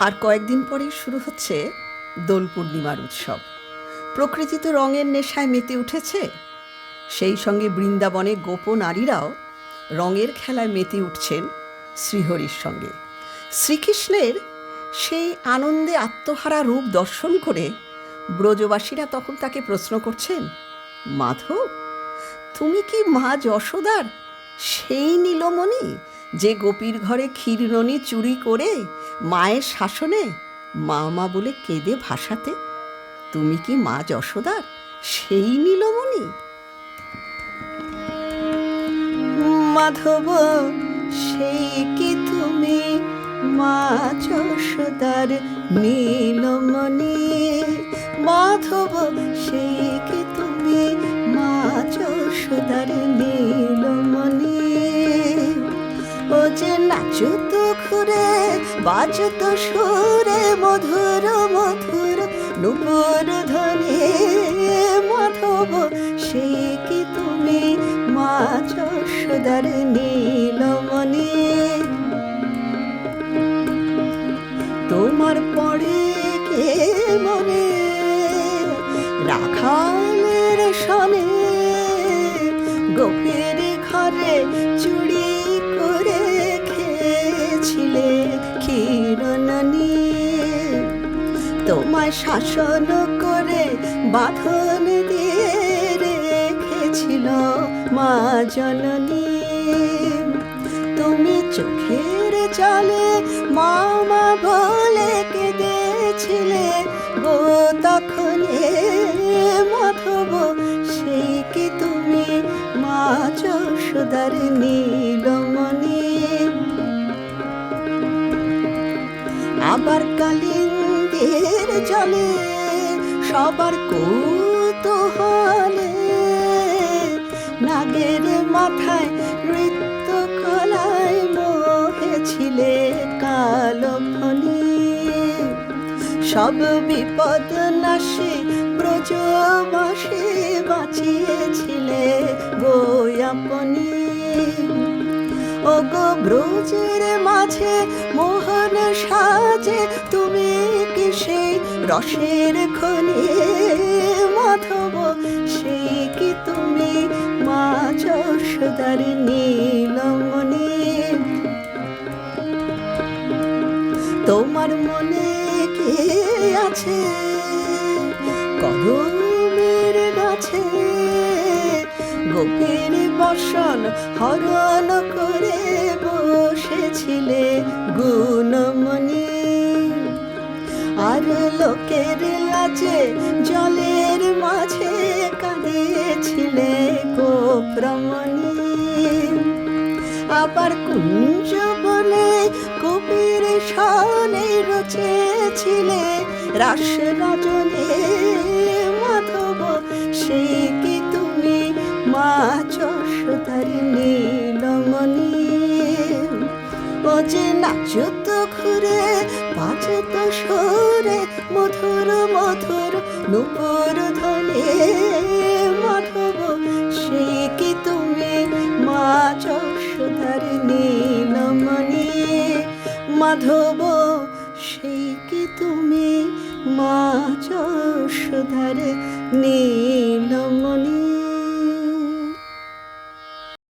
আর কয়েকদিন পরেই শুরু হচ্ছে দোল পূর্ণিমার উৎসব। প্রকৃতি তো রঙের নেশায় মেতে উঠেছে। সেই সঙ্গে বৃন্দাবনে গোপ নারীরাও রঙের খেলায় মেতে উঠছেন শ্রীহরির সঙ্গে। শ্রীকৃষ্ণের সেই আনন্দে আত্মহারা রূপ দর্শন করে ব্রজবাসীরা তখন তাকে প্রশ্ন করছেন, মাধব, তুমি কি মা যশোদার সেই নীলমণি যে গোপীর ঘরে ক্ষীরননি চুরি করে মায়ের শাসনে মা মা বলে কেঁদে ভাসাতে, তুমি কি মা যশোদার? সেই নীলমণি? মাধব, সেই কি তুমি মা যশোদার নীলমণি? মাধব, সেই কি তুমি মা যশোদার যে নাচো তো ঘুরে, বাজো তো সুরে, মধুর মধুর নুপুর ধ্বনি। মাধব সেই কি তুমি? মা যশোদার নীলমণি। তোমার পরে কে মনে? রাখালের সনে, গোপের ঘরে চুড়ি খেয়েছিলে ক্ষীরনানি তোমায় শাসন করে বাঁধন দিয়ে রেখেছিল মা জননী। তুমি চোখের জলে মামা বলে কেঁদেছিলে গো, তখন মাধব সেই কি তুমি? মা যশোদার আবার কালিন্দের জলে, সবার কৌতূহলে। নাগের মাথায় নৃত্য কলায় মোহেছিলে কালো ফণি সব বিপদ নাশে ব্রজবাসে বাঁচিয়েছিলে ও গো ব্রজের মাঝে মোহন সাজে, তুমি কি সেই রসের খনি? মাধব, সেই কি তুমি? মা যশোদার নীলমণি তোমার মনে কে আছে? কদমের গাছে গোপীর বসন হরণ করে গুণমণি আর লোকের লাজে জলের মাঝে কাঁদিয়েছিলে গোপ্রমণি আবার কুঞ্জ বনে কবির সনে রচেছিলে রাস রজনে মাধব সেই কি তুমি? মা নীলমণি ও যে নাচত ঘুরে বাজত সরে, মধুর মধুর নুপুর ধনে মাধব, সে কি তুমি? মা যশোদার নীলমণি। মাধব সেই কি তুমি? মা যশোদার নীলমণি।